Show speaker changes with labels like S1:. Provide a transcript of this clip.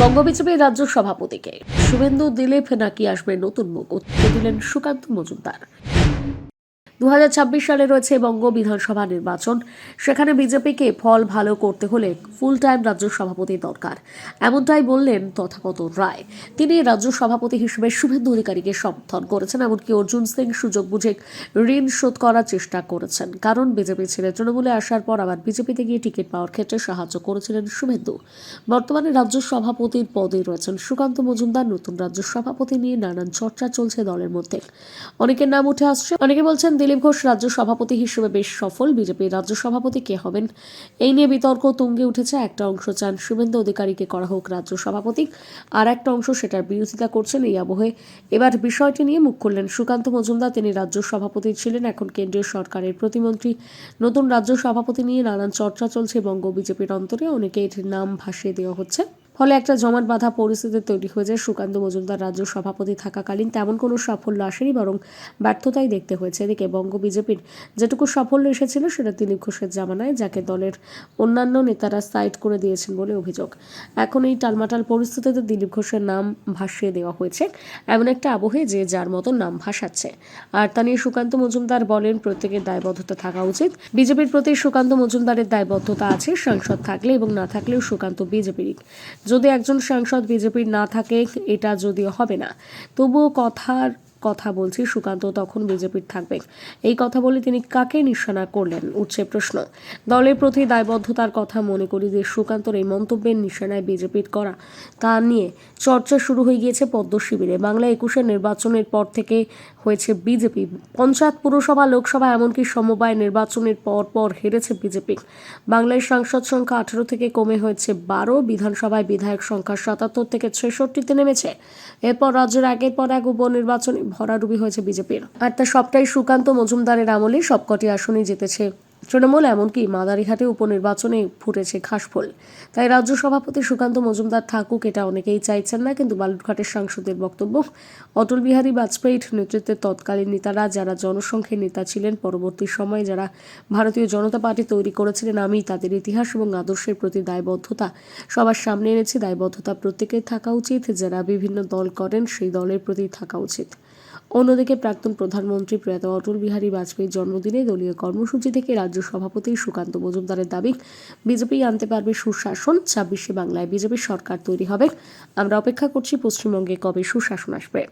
S1: বঙ্গ বিজেপির রাজ্য সভাপতিকে। শুভেন্দু দিলীপ নাকি আসবে নতুন মুখ? উত্তর দিলেন সুকান্ত মজুমদার। দু হাজার ছাব্বিশ সালে রয়েছে বঙ্গ বিধানসভা নির্বাচন। সেখানে বিজেপিকে ফল ভালো করতে হলে ফুল টাইম রাজ্য সভাপতি দরকার। এমনটাই বললেন তথাগত রায়। তিনি রাজ্য সভাপতি হিসেবে শুভেন্দু অধিকারীকে সমর্থন করেছেন, এমনকি অর্জুন সিং সুযোগ বুঝে ঋণ শোধ করার চেষ্টা করেছেন। কারণ বিজেপি ছেড়ে তৃণমূলে আসার পর আবার বিজেপিতে গিয়ে টিকিট পাওয়ার ক্ষেত্রে সাহায্য করেছিলেন শুভেন্দু। বর্তমানে রাজ্য সভাপতির পদে রয়েছেন সুকান্ত মজুমদার, নতুন রাজ্য সভাপতি নিয়ে নানান চর্চা চলছে দলের মধ্যে। অনেকের নাম উঠে আসছে, অনেকে বলছেন দিলীপ ঘোষ রাজ্য সভাপতি হিসেবে বেশ সফল। বিজেপির রাজ্য সভাপতি কে হবেন? এই নিয়ে বিতর্ক তুঙ্গে উঠেছে। একটা অংশ চান শুভেন্দু অধিকারীকে করা হোক রাজ্য সভাপতি। আর একটা অংশ সেটার বিরোধিতা করছেন এই আবহে। এবার বিষয়টি নিয়ে মুখ খুললেন সুকান্ত মজুমদার। তিনি রাজ্য সভাপতি ছিলেন, এখন কেন্দ্রীয় সরকারের প্রতিমন্ত্রী। নতুন রাজ্য সভাপতি নিয়ে নানান চর্চা চলছে বঙ্গ বিজেপির অন্তরে। অনেকে এটির নাম ভাসিয়ে দেওয়া হচ্ছে। ফলে একটা জমাট বাঁধা পরিস্থিতি তৈরি হয়ে যায়। সুকান্ত মজুমদার রাজ্য সভাপতি থাকাকালীন তেমন কোনো সাফল্য আসেনি, বরং ব্যর্থতাই দেখতে হয়েছে এদিকে। বঙ্গ বিজেপির যেটুকু সাফল্য এসেছিল, সেটা দিলীপ ঘোষের জামানায়, যাকে দলের অন্যান্য নেতারা সাইড করে দিয়েছেন বলে অভিযোগ। এখন এই টালমাটাল পরিস্থিতিতে দিলীপ ঘোষের নাম ভাসিয়ে দেওয়া হয়েছে। এমন একটা আবহে যে যার মতো নাম ভাসাচ্ছে। আর তা নিয়ে সুকান্ত মজুমদার বলেন, প্রত্যেকের দায়বদ্ধতা থাকা উচিত। বিজেপির প্রতি সুকান্ত মজুমদারের দায়বদ্ধতা আছে, সাংসদ থাকলে এবং না থাকলেও সুকান্ত বিজেপির। যদি একজন সাংসদ বিজেপির না থাকে, এটা যদিও হবে না। তবুও কথার কথা বলছি, সুকান্ত তখন বিজেপির থাকবে। এই কথা বলে তিনি কাকে নিশানা করলেন, উঠছে প্রশ্ন। দলের প্রতি দায়বদ্ধতার কথা মনে করি যে, সুকান্তর এই মন্তব্যের নিশানায় বিজেপির করা তা নিয়ে চর্চা শুরু হয়ে গিয়েছে পদ্ম শিবিরে বাংলা একুশের নির্বাচনের পর থেকে হয়েছে বিজেপি। পঞ্চায়েত পুরসভা, লোকসভা এমনকি সমবায় নির্বাচনের পর পর হেরেছে বিজেপি। বাংলায় সাংসদ সংখ্যা আঠারো থেকে কমে হয়েছে বারো, বিধানসভায় বিধায়ক সংখ্যা সাতাত্তর থেকে ছেষট্টিতে নেমেছে। এরপর রাজ্যের একের পর এক উপনির্বাচনে ভরাডুবি হয়েছে বিজেপির। আর তা সবটাই সুকান্ত মজুমদারের আমলে সবকটি আসনই জিতেছে তৃণমূল, এমনকি মাদারিহাটে উপনির্বাচনে ফুটেছে ঘাসফুল তাই রাজ্য সভাপতি সুকান্ত মজুমদার থাকুক এটা অনেকেই চাইছেন না, কিন্তু বালুরঘাটের সাংসদের বক্তব্য, অটল বিহারী বাজপেয়ীর নেতৃত্বে তৎকালীন নেতারা, যারা জনসংখ্যের নেতা ছিলেন, পরবর্তী সময়ে যারা ভারতীয় জনতা পার্টি তৈরি করেছিলেন, আমি তাদের ইতিহাস এবং আদর্শের প্রতি দায়বদ্ধতা সবার সামনে এনেছি। দায়বদ্ধতা প্রত্যেকের থাকা উচিত, যারা বিভিন্ন দল করেন, সেই দলের প্রতি থাকা উচিত। অন্যদিকে প্রাক্তন প্রধানমন্ত্রী প্রয়াত অটল বিহারী বাজপেয়ীর জন্মদিনে দলীয় কর্মসূচি থেকে রাজ্য সভাপতি সুকান্ত মজুমদারের দাবি, বিজেপি আনতে পারবে সুশাসন, ছাব্বিশে বাংলায় বিজেপির সরকার তৈরি হবে। আমরা অপেক্ষা করছি পশ্চিমবঙ্গে কবে সুশাসন আসবে।